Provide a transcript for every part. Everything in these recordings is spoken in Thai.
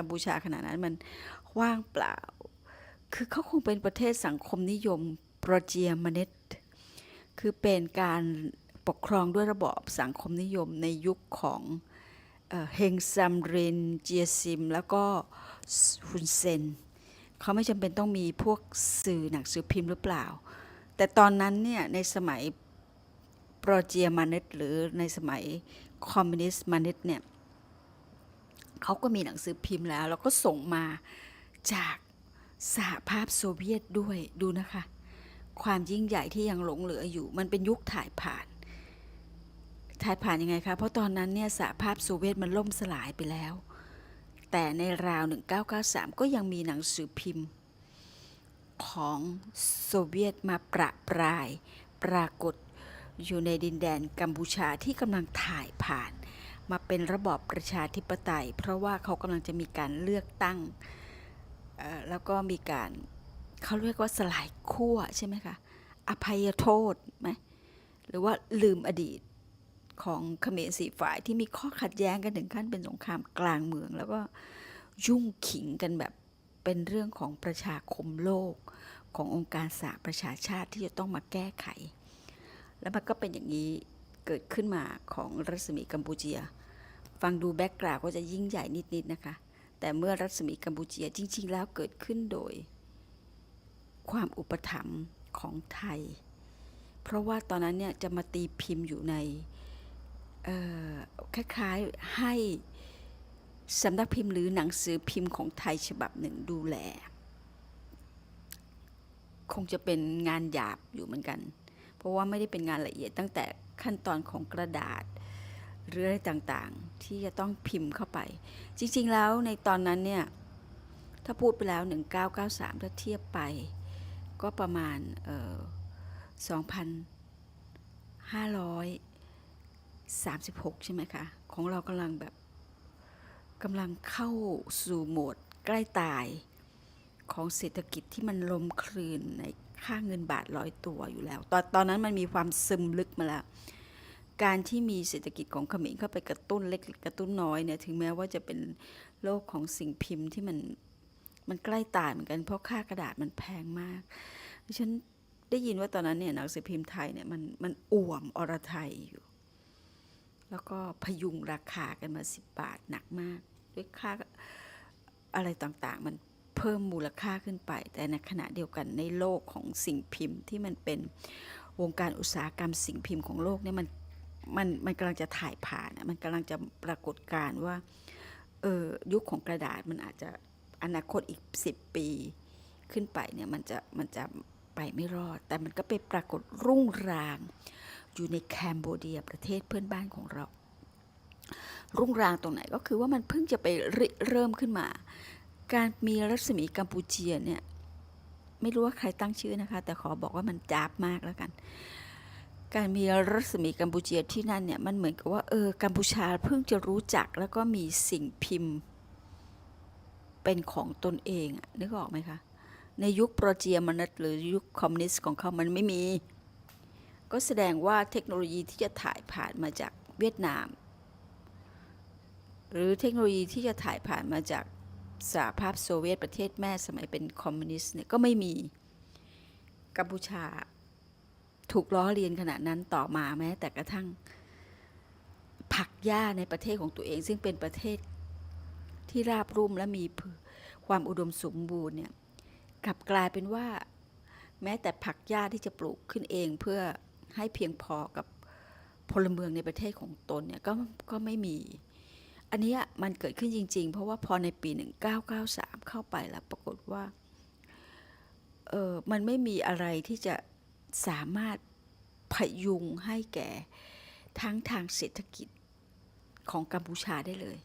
กัมพูชาขณะนั้นมันว่างเปล่า คือเขาคงเป็นประเทศสังคมนิยมโปรเจียมเนตคือเป็นการปกครองด้วยระบอบสังคมนิยมในยุคของเอ่อเฮงซัมรินเจียซิม แล้วก็ฮุนเซนเขาไม่จำเป็นต้องมีพวกสื่อหนังสือพิมพ์หรือเปล่า แต่ตอนนั้นเนี่ยในสมัยโปรเจียมาเนตหรือในสมัยคอมมิวนิสต์มาเนตเนี่ย เขาก็มีหนังสือพิมพ์แล้ว แล้วก็ส่งมาจากสหภาพโซเวียตด้วยดูนะคะ ความยิ่งใหญ่ที่ยังหลงเหลืออยู่ มันเป็นยุคถ่ายผ่าน ถ่ายผ่านยังไงคะ เพราะตอนนั้นเนี่ยสหภาพโซเวียตมันล่มสลายไปแล้ว แต่ในราว 1993 ก็ยังมีหนังสือพิมพ์ ของโซเวียตมาประปราย ปรากฏอยู่ในดินแดนกัมพูชาที่กำลังถ่ายผ่าน มาเป็นระบอบประชาธิปไตย เพราะว่าเขากำลังจะมีการเลือกตั้ง แล้วก็มีการเขาเรียกว่าสลายขั้วใช่ไหมคะ อภัยโทษไหมหรือว่าลืมอดีตของเขมรสีฝ่ายที่มีข้อขัดแย้งกันถึงขั้นเป็นสงครามกลางเมือง แล้วก็ยุ่งขิงกันแบบเป็นเรื่องของประชาคมโลกขององค์การสหประชาชาติที่จะต้องมาแก้ไข แล้วมันก็เป็นอย่างนี้ เกิดขึ้นมาของรัศมีกัมพูเชีย ฟังดูแบ็กกราวก็จะยิ่งใหญ่นิดๆนะคะ แต่เมื่อรัศมีกัมพูเชียจริง ๆ แล้วเกิดขึ้นโดย ความอุปถัมภ์ของไทย เพราะว่าตอนนั้นเนี่ยจะมาตีพิมพ์อยู่ในคล้ายๆให้สำนักพิมพ์หรือหนังสือพิมพ์ของไทยฉบับหนึ่งดูแล คงจะเป็นงานหยาบอยู่เหมือนกัน เพราะว่าไม่ได้เป็นงานละเอียดตั้งแต่ขั้นตอนของกระดาษหรืออะไรต่างๆ ที่จะต้องพิมพ์เข้าไป จริงๆแล้วในตอนนั้นเนี่ย ถ้าพูดไปแล้ว 1993 ถ้าเทียบไป ก็ประมาณเอ่อ2,536 ใช่ไหมคะ ของเรากำลังแบบกำลังเข้าสู่โหมดใกล้ตาย ของเศรษฐกิจที่มันลมคลื่นในค่าเงินบาทร้อยตัวอยู่แล้ว ตอนตอนนั้นมันมีความซึมลึกมาแล้ว การที่มีเศรษฐกิจของเขมรเข้าไปกระตุ้นเล็กกระตุ้นน้อยเนี่ยถึงแม้ว่าจะเป็นโลกของสิ่งพิมพ์ที่มันมันใกล้ตายเหมือนกันเพราะค่ากระดาษมันแพงมากดิฉันได้ยินว่าตอนนั้นเนี่ยหนังสือพิมพ์ไทยเนี่ยมันมันอ่วมอรไทยอยู่ แล้วก็พยุงราคากันมาสิบบาทหนักมาก ด้วยค่าอะไรต่างๆ มัน เพิ่มมูลค่าขึ้นไป แต่ในขณะเดียวกันในโลกของสิ่งพิมพ์ที่มันเป็นวงการอุตสาหกรรมสิ่งพิมพ์ของโลกเนี่ยมันมันมันกำลังจะถ่ายผ่านอะมันกำลังจะปรากฏการว่าเออยุคของกระดาษมันอาจจะอนาคตอีก 10 ปีขึ้นไปเนี่ยมันจะมันจะไปไม่รอด แต่มันก็ไปปรากฏรุ่งราง อยู่ในแคนเบเดียประเทศเพื่อนบ้านของเรา รุ่งรางตรงไหนก็คือว่ามันเพิ่งจะไปรเริ่มขึ้นมา การมีรัศมีกัมพูเชียเนี่ยไม่รู้ว่าใครตั้งชื่อนะคะ แต่ขอบอกว่ามันจ้าบมากแล้วกัน การมีรัศมีกัมพูเชียที่นั่นเนี่ยมันเหมือนกับว่าเออกัมพูชาเพิ่งจะรู้จักแล้วก็มีสิ่งพิมพ์ เป็นของตนเองนึกออกไหมคะในยุคโปรเจียมนัตหรือยุคคอมมิวนิสต์ของเขามันไม่มี ก็แสดงว่าเทคโนโลยีที่จะถ่ายผ่านมาจากเวียดนาม หรือเทคโนโลยีที่จะถ่ายผ่านมาจาก สหภาพโซเวียตประเทศแม่สมัยเป็นคอมมิวนิสต์เนี่ยก็ไม่มีกัมพูชาถูกล้อเลียนขนาดนั้นต่อมาแม้ แต่กระทั่งผักหญ้าในประเทศของตัวเอง ซึ่งเป็นประเทศที่ราบรุ่มและมีความอุดมสมบูรณ์เนี่ยกลับกลายเป็นว่า แม้แต่ผักหญ้าที่จะปลูกขึ้นเองเพื่อให้เพียงพอกับพลเมืองในประเทศของตนเนี่ยก็ก็ไม่มี อันนี้มันเกิดขึ้นจริง ๆ เพราะว่าพอในปี 1993 เข้าไปแล้วปรากฏว่าเออมันไม่มีอะไรที่จะสามารถพยุงให้แก่ทั้งทางเศรษฐกิจของกัมพูชาได้เลย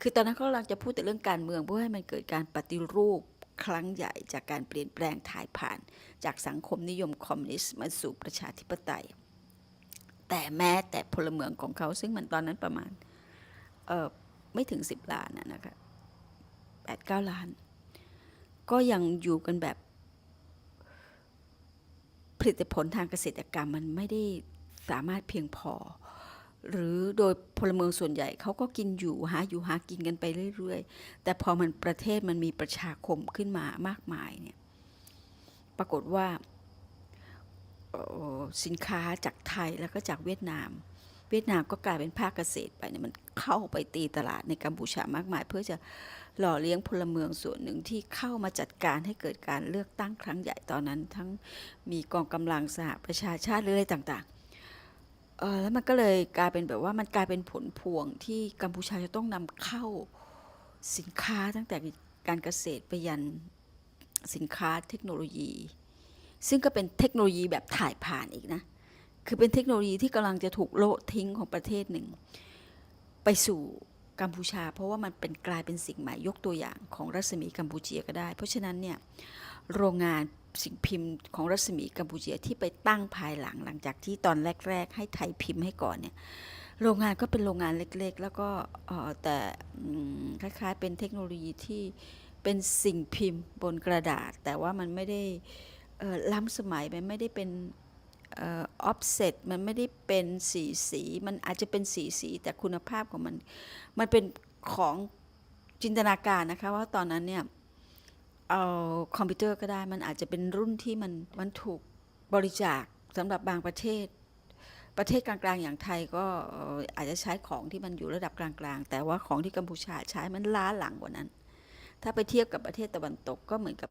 คือตอนนั้นเขากำลังจะพูดแต่เรื่องการเมืองเพื่อให้มันเกิดการปฏิรูปครั้งใหญ่จากการเปลี่ยนแปลงถ่ายผ่าน จากสังคมนิยมคอมมิวนิสต์มาสู่ประชาธิปไตย แต่แม้แต่พลเมืองของเขาซึ่งมันตอนนั้นประมาณเออ ไม่ถึงสิบล้านนะคะแปดเก้าล้าน ก็ยังอยู่กันแบบ ผลิตผลทางเกษตรกรรมมันไม่ได้สามารถเพียงพอ หรือโดยพลเมืองส่วนใหญ่เขาก็กินอยู่หาอยู่หากินกันไปเรื่อยๆ แต่พอมันประเทศมันมีประชาคมขึ้นมามากมายเนี่ยปรากฏว่าสินค้าจากไทยแล้วก็จากเวียดนาม เวียดนามก็กลายเป็นภาคเกษตรไปเนี่ยมันเข้าไปตีตลาดในกัมพูชามากมาย เพื่อจะหล่อเลี้ยงพลเมืองส่วนหนึ่งที่เข้ามาจัดการให้เกิดการเลือกตั้งครั้งใหญ่ตอนนั้น ทั้งมีกองกำลังสหประชาชาติหรืออะไรต่างๆเออแล้วมันก็เลยกลายเป็นแบบว่ามันกลายเป็นผลพวงที่กัมพูชาจะต้องนำเข้าสินค้าตั้งแต่การเกษตรไปยันสินค้าเทคโนโลยี ซึ่งก็เป็นเทคโนโลยีแบบถ่ายผ่านอีกนะ คือเป็นเทคโนโลยีที่กำลังจะถูกโละทิ้งของประเทศหนึ่ง ไปสู่กัมพูชา เพราะว่ามันเป็นกลายเป็นสิ่งใหม่ยกตัวอย่างของรัศมีกัมพูเชียก็ได้ เพราะฉะนั้นเนี่ยโรงงานสิ่งพิมพ์ของรัศมีกัมพูเชียที่ไปตั้งภายหลังหลังจากที่ตอนแรก ๆ ให้ไทยพิมพ์ให้ก่อนเนี่ยโรงงานก็เป็นโรงงานเล็ก ๆ แล้วก็แต่คล้ายๆ เป็นเทคโนโลยีที่เป็นสิ่งพิมพ์บนกระดาษ แต่ว่ามันไม่ได้ล้ำสมัยมันไม่ได้เป็น ออฟเซตมันไม่ได้เป็นสีสี มันอาจจะเป็นสีสี แต่คุณภาพของมัน มันเป็นของจินตนาการนะคะ ว่าตอนนั้นเนี่ย เอาคอมพิวเตอร์ก็ได้ มันอาจจะเป็นรุ่นที่มันมันถูกบริจาคสำหรับบางประเทศ ประเทศกลางๆ อย่างไทยก็อาจจะใช้ของที่มันอยู่ระดับกลางๆ แต่ว่าของที่กัมพูชาใช้มันล้าหลังกว่านั้น ถ้าไปเทียบกับประเทศตะวันตกก็เหมือนกับ